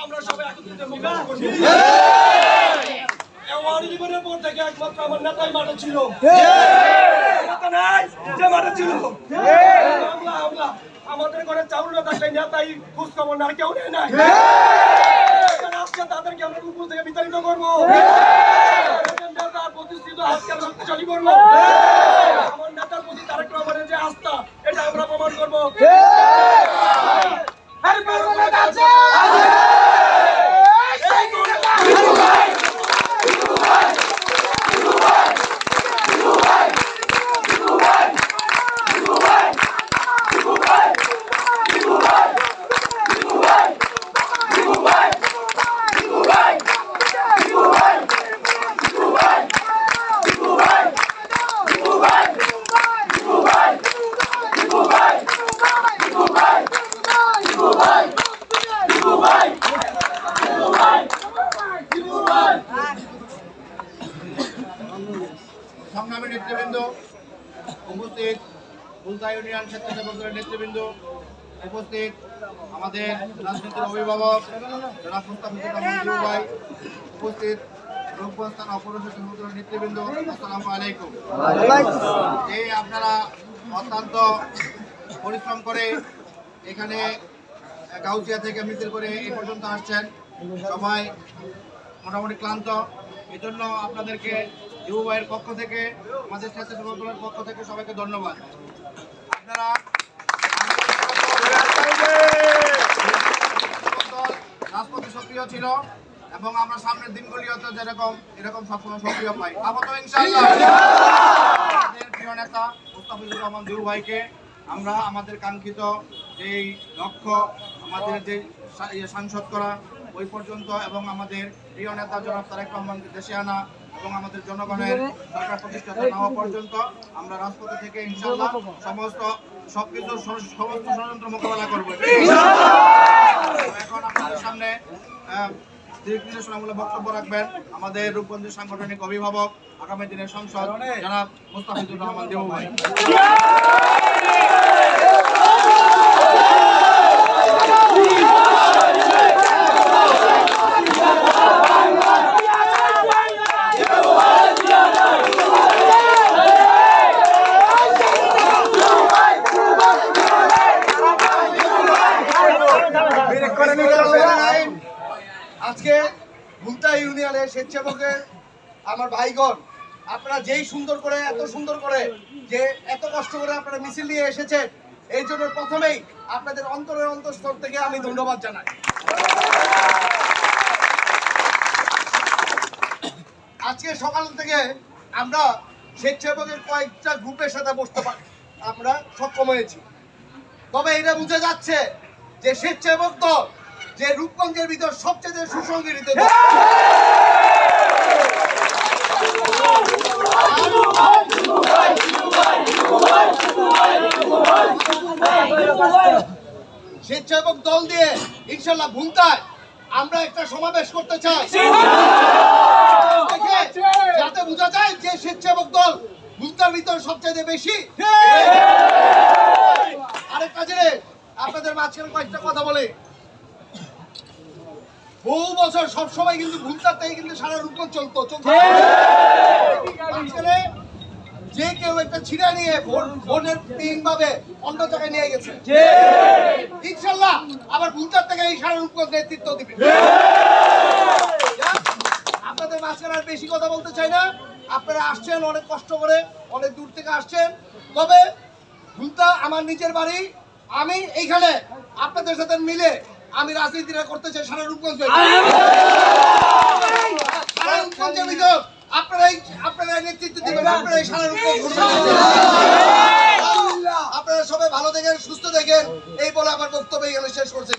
আমার সবাই একত্রিত জীবনের পর থেকে একমাত্র আমার নেতাই মাঠে ছিল নেতা নাই যে মাঠে ছিল হামলা হামলা আমাদের ঘরে চাউল না থাকলে নেতাই খোঁজ খবর না কেউ নেই নাই আজকে তাদেরকে আমরা উপর থেকে বিতাড়িত করব নেতার প্রতিষ্ঠিত আজকে আমরা শক্তিশালী করব আমার নেতার প্রতি তারেক রহমানের যে আস্থা এটা আমরা প্রমাণ করব। সংগ্রামী নেতৃবৃন্দ, উপস্থিত বুলতা ইউনিয়ন স্বেচ্ছাসেবকের নেতৃবৃন্দ, উপস্থিত আমাদের রাজনীতির অভিভাবক জনাব মুস্তাফিজুর রহমান ভাই, উপস্থিত রূপস্থান অপরিষদ সমুদ্রের নেতৃবৃন্দ, আসসালামু আলাইকুম। এই আপনারা অত্যন্ত পরিশ্রম করে এখানে গাউসিয়া থেকে মিছিল করে এই পর্যন্ত আসছেন। সবাই মোটামুটি ক্লান্ত। এজন্য আপনাদেরকে ইউ ভাইয়ের পক্ষ থেকে, আমাদের স্বেচ্ছাসেবক দলের পক্ষ থেকে সবাইকে ধন্যবাদ। আপনারা রাজপথে সক্রিয় ছিল এবং আমরা সামনের দিনগুলিতে যেরকম, এরকম সবসময় সক্রিয় পাই। পাবো তো ইনশাআল্লাহ। আমাদের প্রিয় নেতা মুস্তাফিজুর রহমান দিউ ভাইকে আমরা আমাদের কাঙ্ক্ষিত যেই লক্ষ্য, আমাদের যে ইয়ে সাংসদ করা, ওই পর্যন্ত এবং আমাদের প্রিয় নেতা জনাব তারেক রহমানকে দেশে আনা এবং আমাদের জনগণের সরকার প্রতিষ্ঠাতা না হওয়া পর্যন্ত আমরা রাজপথে থেকে ইনশাআল্লাহ সমস্ত সবকিছু সমস্ত ষড়যন্ত্র মোকাবেলা করব। এখন আপনাদের সামনে দিক নির্দেশনামূলক বক্তব্য রাখবেন। আমাদের রূপগঞ্জের সাংগঠনিক অভিভাবক আগামী দিনের সংসদ জনাব মুস্তাফিজুর রহমান দেবু ভাই আজকে ভুলতা ইউনিয়নের স্বেচ্ছাসেবকের আমার ভাইগণ, আপনারা যেই সুন্দর করে, এত সুন্দর করে যে এত কষ্ট করে আপনারা মিছিল নিয়ে এসেছেন, এই জন্য প্রথমেই আপনাদের অন্তরের অন্তঃস্থল থেকে আমি ধন্যবাদ জানাই। আজকে সকাল থেকে আমরা স্বেচ্ছাসেবকের কয়েকটা গ্রুপের সাথে বসতে পারি আমরা সক্ষম হয়েছি। তবে এটা বুঝে যাচ্ছে যে স্বেচ্ছাসেবক দল যে রূপগঞ্জের ভিতর সবচেয়ে সুসংগঠিত। স্বেচ্ছাসেবক দল দিয়ে ইনশাল্লাহ ভুলতায় আমরা একটা সমাবেশ করতে চাই। যাতে বোঝা যায় যে স্বেচ্ছাসেবক দল ভুলতার ভিতর সবচেয়ে বেশি। আরেক কাজে আপনাদের মাঝখানে কয়েকটা কথা বলে। বহু বছর সবসময় কিন্তু ভুলতাতেই কিন্তু সারা রূপন চলতো চলতো। যে কেউ একটা ছিঁড়া নিয়ে ভোট- ভোটের পিন পাবে অন্য জায়গায় নিয়ে গেছে। ইনশাল্লাহ আবার ভুলতার থেকে এই সারা রূপন নেতৃত্ব দিবে। আপনাদের মাঝখানে আর বেশি কথা বলতে চাই না। আপনারা আসছেন অনেক কষ্ট করে অনেক দূর থেকে আসছেন। তবে ভুলতা আমার নিজের বাড়ি। আমি এইখানে আপনাদের সাথে মিলে আমি রাজনীতিটা করতে চাই সারা রূপগঞ্জে। সারা রূপগঞ্জের ভিতর আপনারাই আপনারাই নেতৃত্ব দিবেন আপনারাই সারা রূপগঞ্জ আপনারা সবাই ভালো দেখেন সুস্থ দেখেন এই বলে আমার বক্তব্য এখানে শেষ করছি।